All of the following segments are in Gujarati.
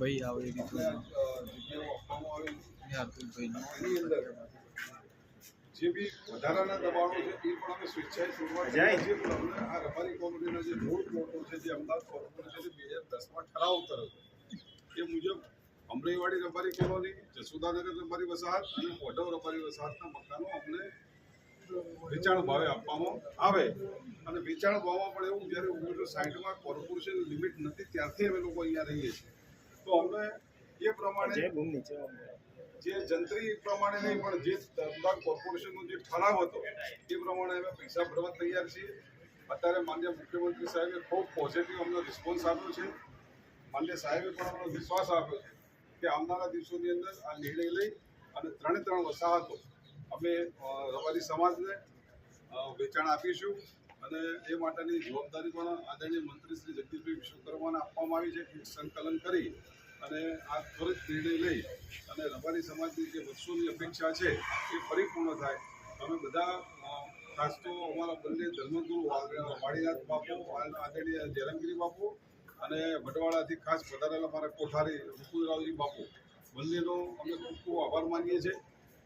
ભાઈ આવે એ રીતે. આપણે જગ્યાઓ આપવામાં આવી હાર્દિકભાઈનો અંદર જે બી વધારાના દબાણો છે એ પણ અમે સ્વેચ્છાએ શરૂઆત આ રબારી કોમ્યુનિટીના જે મૂળ પ્લોટો છે જે અમદાવાદ કોર્પોરેશને બે હજાર દસમાં ઠરાવ હતો એ મુજબ અમરાઈવાડી રબારી કોલોની જસુદાનગર રબારી વસાહત અને ઓઢવ રબારી વસાહતના મકાનો અમને વેચાણ ભાવે આપવામાં આવે. અને વેચાણ ભાવમાં પણ એવું જ્યારે ઓગણીસો સાઠમાં કોર્પોરેશન લિમિટ નથી ત્યારથી અમે લોકો અહીંયા રહીએ છીએ. તો એ પ્રમાણે જે જંત્રી પ્રમાણે નહીં પણ જે અમદાવાદ કોર્પોરેશનનો જે ઠરાવ હતો એ પ્રમાણે અમે પૈસા ભરવા તૈયાર છીએ. અત્યારે માન્ય મુખ્યમંત્રી સાહેબે ખૂબ પોઝિટિવ અમને રિસ્પોન્સ આપ્યો છે. માન્ય સાહેબે પણ અમને વિશ્વાસ આપ્યો છે કે આવનારા દિવસોની અંદર આ નિર્ણય લઈ અને ત્રણે ત્રણ વસાહતો અમે રબારી સમાજને વેચાણ આપીશું અને એ માટેની જવાબદારી પણ આદરણીય મંત્રી શ્રી જગદીશભાઈ વિશ્વકર્માને આપવામાં આવી છે. સંકલન કરી અને આ ત્વરિત નિર્ણય લઈ અને રબારી સમાજની જે વર્ષોની અપેક્ષા છે એ પરિપૂર્ણ થાય. અમે બધા ખાસ તો અમારા બંને ધર્મગુરુ વાડીનાથ બાપુ આદરણીય જયરામગીરી બાપુ અને વડવાળાથી ખાસ પધારેલા મારા કોઠારી ઋતુરાવજી બાપુ. બંનેનો અમે ખૂબ ખૂબ આભાર માનીએ છીએ.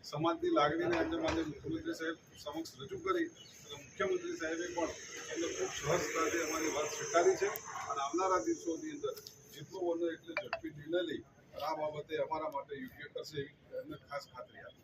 સમાજની લાગણીને આજે માન્ય મુખ્યમંત્રી સાહેબ સમક્ષ રજૂ કરી અને મુખ્યમંત્રી સાહેબે પણ અમને ખૂબ સહજતાથી અમારી વાત સ્વીકારી છે. અને આવનારા દિવસોની અંદર જેટલું બને એટલે ઝડપી બાબતે અમારા માટે યોગ્ય કરશે એવી ખાસ ખાતરી આપી